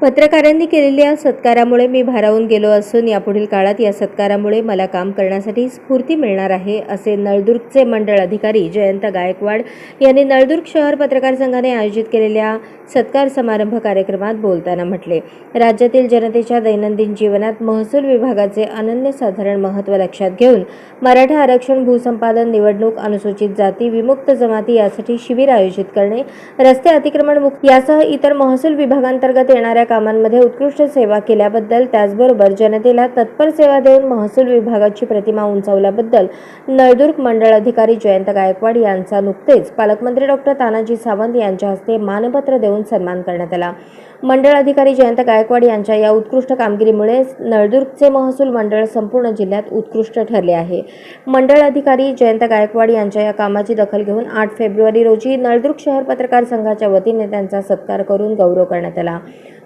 पत्रकारांनी केलेल्या सत्कारामुळे मी भारावून गेलो असून यापुढील काळात या सत्कारामुळे मला काम करण्यासाठी स्फूर्ती मिळणार आहे असे नळदुर्गचे मंडळ अधिकारी जयंत गायकवाड यांनी नळदुर्ग शहर पत्रकार संघाने आयोजित केलेल्या सत्कार समारंभ कार्यक्रमात बोलताना म्हटले. राज्यातील जनतेच्या दैनंदिन जीवनात महसूल विभागाचे अनन्यसाधारण महत्त्व लक्षात घेऊन मराठा आरक्षण भूसंपादन निवडणूक अनुसूचित जाती विमुक्त जमाती यासाठी शिबिर आयोजित करणे रस्ते अतिक्रमण मुक्त यासह इतर महसूल विभागांतर्गत येणाऱ्या कामांमध्ये उत्कृष्ट सेवा केल्याबद्दल त्याचबरोबर जनतेला तत्पर सेवा देऊन महसूल विभागाची प्रतिमा उंचावल्याबद्दल नळदुर्ग मंडळ अधिकारी जयंत गायकवाड यांचा नुकतेच पालकमंत्री डॉक्टर तानाजी सावंत यांच्या हस्ते मानपत्र देऊन सन्मान करण्यात आला. मंडळ अधिकारी जयंत गायकवाड यांच्या या उत्कृष्ट कामगिरीमुळे नळदुर्गचे महसूल मंडळ संपूर्ण जिल्ह्यात उत्कृष्ट ठरले आहे. मंडळ अधिकारी जयंत गायकवाड यांच्या या कामाची दखल घेऊन आठ फेब्रुवारी रोजी नळदुर्ग शहर पत्रकार संघाच्या वतीने त्यांचा सत्कार करून गौरव करण्यात आला.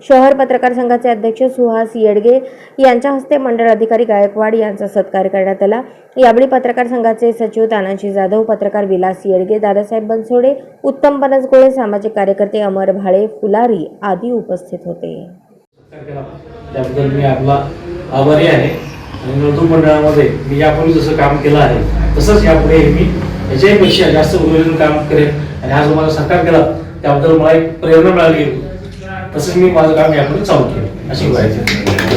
शहर पत्रकार संघाचे अध्यक्ष सुहास येडगे यांच्या हस्ते मंडळ अधिकारी गायकवाड यांचा सत्कार करण्यात आला. यावेळी पत्रकार संघाचे सचिव तानाजी जाधव पत्रकार विलास येडगे दादासाहेब बनसोडे उत्तम बनसगोळे सामाजिक कार्यकर्ते अमर भाळे फुलारी आदी उपस्थित होते. त्याबद्दल मी आपला आभारी आहे. आणि नळदूर मंडळामध्ये मी यापूर्वी जसं काम केलं आहे तसंच यापुढे मी याच्याहीपेक्षा जास्त उद्योजन काम करेन. आणि हा जो मला सरकार केला त्याबद्दल मला एक प्रेरणा मिळाली. तसंच मी माझं काम यापुढे चालू केलं अशी माहिती